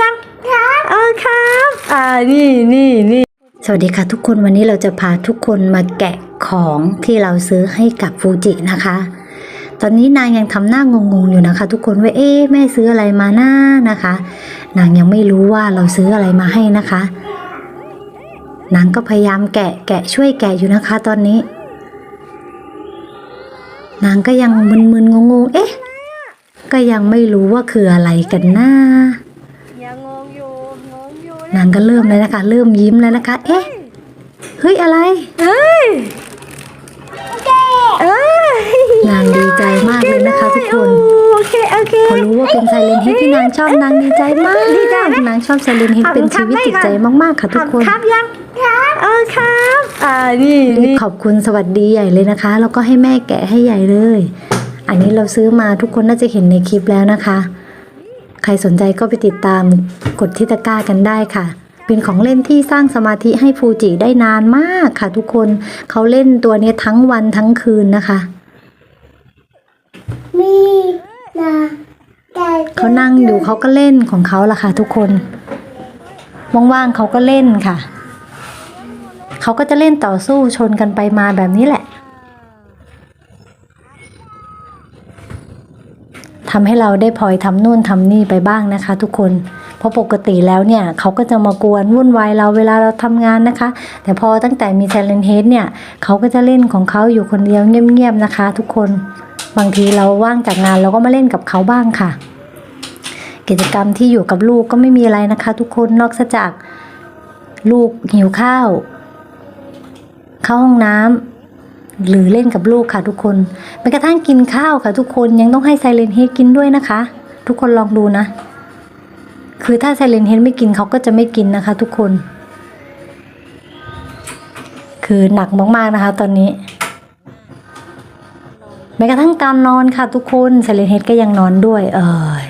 ยัง ครับเออครับ อ่า นี่นี่นี่ สวัสดีค่ะทุกคนวันนี้เราจะพาทุกคนมาแกะของที่เราซื้อให้กับฟูจินะคะ ตอนนี้นางยังทำหน้างงๆอยู่นะคะ ทุกคนว่าเอ๊ะแม่ซื้ออะไรมาหน้านะคะ นางยังไม่รู้ว่าเราซื้ออะไรมาให้นะคะ นางก็พยายามแกะแกะช่วยแกะอยู่นะคะ ตอนนี้ นางก็ยังมึนๆงงๆเอ๊ะก็ยังไม่รู้ว่าคืออะไรกันนะยั งงงอยู่งงอยู่นางก็เริ่มเลยนะคะ เริ่มยิ้มแล้วนะคะ เอ๊ะ เฮ้ยอะไร เฮ้ยเอ้ยนางดีใจมากเลยนะคะทุกคนโอเคโอเคพอรู้ว่าเป็นไซเลนฮิตที่นางชอบนางดีใจมากดีใจไหมนางชอบไซเลนฮิตขอบคุเป็นณครัชีบวิตแม่จิตใจก่อนมากๆค่ะทุกคนครับยังครับเออครับอ่านี่นี่ขอบคุณสวัสดีใหญ่เลยนะคะ แล้วก็ให้แม่แกะให้ใหญ่เลย อันนี้เราซื้อมาทุกคนน่าจะเห็นในคลิปแล้วนะคะ ใครสนใจก็ไปติดตามกดที่ตะกร้ากันได้ค่ะ เป็นของเล่นที่สร้างสมาธิให้ฟูจิได้นานมากค่ะทุกคนเขาเล่นตัวนี้ทั้งวันทั้งคืนนะคะมีนะแต่เขานั่งอยู่เขาก็เล่นของเขาล่ะค่ะทุกคนว่างๆเขาก็เล่นค่ะ เขาก็จะเล่นต่อสู้ชนกันไปมาแบบนี้แหละ ทำให้เราได้พลอยทำนู่นทำนี่ไปบ้างนะคะ ทุกคน เพราะปกติแล้วเนี่ยเขาก็จะมากวนวุ่นวายเราเวลาเราทำงานนะคะ แต่พอตั้งแต่มี s ซ l e n t Head เนี่ยเขาก็จะเล่นของเขาอยู่คนเดียวเงียบๆนะคะ ทุกคนบางทีเราว่างจากงานเราก็มาเล่นกับเขาบ้างค่ะ กิจกรรมที่อยู่กับลูกก็ไม่มีอะไรนะคะ ทุกคนนอกจากลูกหิวข้าว เข้าห้องน้ำ หรือเล่นกับลูกค่ะทุกคนแม้กระทั่งกินข้าวค่ะทุกคนยังต้องให้ไซเลนเฮดกินด้วยนะคะ ทุกคนลองดูนะ คือถ้าไซเลนเฮดไม่กินเขาก็จะไม่กินนะคะ ทุกคน คือหนักมากๆนะคะ ตอนนี้แม้กระทั่งการนอนค่ะทุกคนไซเลนเฮดก็ยังนอนด้วย เอย